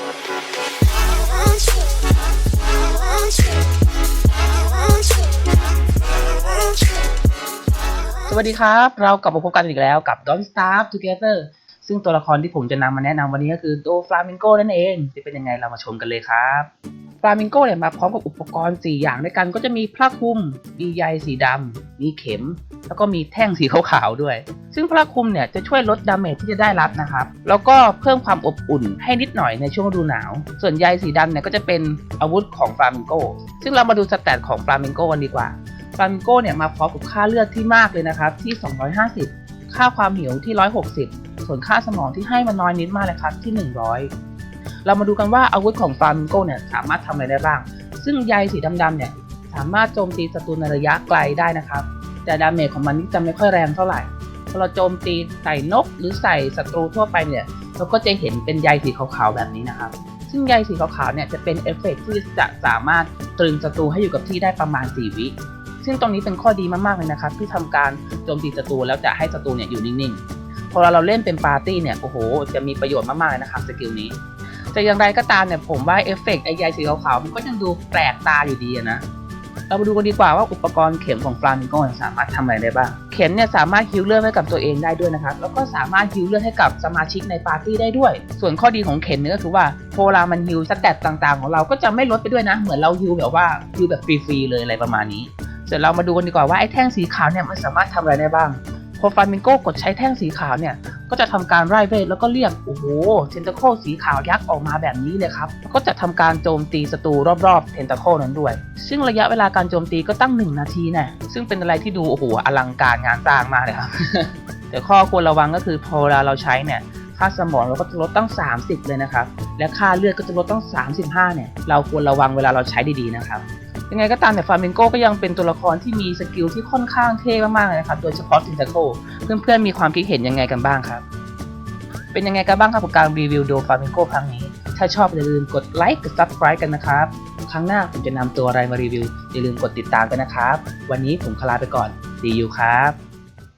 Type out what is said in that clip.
สวัสดีครับ เรากลับมาพบกันอีกแล้วกับ Don't Starve Together ซึ่งตัวละครที่ผมจะนำมาแนะนำวันนี้ก็คือโดฟลามิงโกนั่นเอง จะเป็นยังไงเรามาชมกันเลยครับ ฟลามิงโกเนี่ยมาพร้อมกับอุปกรณ์ 4 อย่างด้วยกันก็จะมีผ้าคลุม มีใยสีดำ มีเข็ม แล้วก็มีแท่งสีขาวๆด้วย ซึ่งผ้าคลุมเนี่ยจะช่วยลดดาเมจที่จะได้รับนะครับ แล้วก็เพิ่มความอบอุ่นให้นิดหน่อยในช่วงฤดูหนาว ส่วนใยสีดำเนี่ยก็จะเป็นอาวุธของฟลามิงโก ซึ่งเรามาดูสแตทของฟลามิงโกกันดีกว่า ฟลามิงโกเนี่ยมาพร้อมกับค่าเลือดที่มากเลยนะครับที่ 250 ค่าความหิวที่ 160 ส่วนค่าสมองที่ให้มาน้อยนิดมากเลยครับที่ 100 เรามาดูกันว่าอาวุธของฟามิงโกเนี่ยสามารถทำอะไรได้บ้าง ซึ่งใยสีดำๆเนี่ยสามารถโจมตีศัตรูในระยะไกลได้นะครับ แต่ดาเมจของมันนี่จะไม่ค่อยแรงเท่าไหร่พอเราโจมตีใส่นกหรือใส่ศัตรูทั่วไปเนี่ยเราก็จะเห็นเป็นใยสีขาวๆแบบนี้นะครับ ซึ่งใยสีขาวๆเนี่ยจะเป็นเอฟเฟกต์ที่จะสามารถตรึงศัตรูให้อยู่กับที่ได้ประมาณ 4 วิซึ่งตรงนี้เป็นข้อดีมากๆเลยนะครับ ที่ทำการโจมตีศัตรูแล้วจะให้ศัตรูเนี่ยอยู่นิ่งๆพอเราเล่นเป็นปาร์ตี้เนี่ยโอ้โห จะมีประโยชน์มากๆเลยนะครับสกิลนี้ แต่อย่างไรก็ตามเนี่ยผมว่าเอฟเฟกต์ไอ้ใยสีขาวๆมันก็ยังดูแปลกตาอยู่ดีอะนะ เรามาดูกันดีกว่าว่าอุปกรณ์เข็มของฟลามิงโกสามารถทำอะไรได้บ้าง เข็มเนี่ยสามารถฮิวเลือดให้กับตัวเองได้ด้วยนะครับ แล้วก็สามารถฮิวเลือดให้กับสมาชิกในปาร์ตี้ได้ด้วย ส่วนข้อดีของเข็มเนี่ยก็คือว่าพลามันฮิวสแตตต่างๆ ของเราก็จะไม่ลดไปด้วยนะ เหมือนเราฮิวแบบว่าฮิวแบบฟรีๆเลยอะไรประมาณนี้เสร็จเรามาดูกันดีกว่าว่าไอ้แท่งสีขาวเนี่ยมันสามารถทำอะไรได้บ้างพอฟลามิงโกกดใช้แท่งสีขาวเนี่ย ก็จะทำการไล่เวทแล้วก็เรียกโอ้โหเทนตาโคสีขาวยักษ์ออกมาแบบนี้เลยครับก็จะทำการโจมตีศัตรูรอบๆเทนตาโคนั้นด้วย ซึ่งระยะเวลาการโจมตีก็ตั้ง 1 นาทีแน่ซึ่งเป็นอะไรที่ดูโอ้โหอลังการงานสร้างมากเลยครับแต่ข้อควรระวังก็คือพอเวลาเราใช้เนี่ยค่าสมองเราก็จะลดตั้ง 30 เลยนะครับ และค่าเลือดก็จะลดตั้ง 35 เนี่ย เราควรระวังเวลาเราใช้ดีๆนะครับ ยังไงก็ตามแต่ฟามิงโกก็ยังเป็นตัวละครที่มีสกิลที่ค่อนข้างเท่มากๆเลยนะครับ โดยเฉพาะซินตาโกเพื่อนๆมีความคิดเห็นยังไงกันบ้างครับ เป็นยังไงกันบ้างครับกับการรีวิวโดฟามิงโกครั้งนี้ ถ้าชอบอย่าลืมกดไลค์กด subscribe กันนะครับ ครั้งหน้าผมจะนำตัวอะไรมารีวิวอย่าลืมกดติดตามกันนะครับ วันนี้ผมคลาไปก่อนดีอยู่ครับ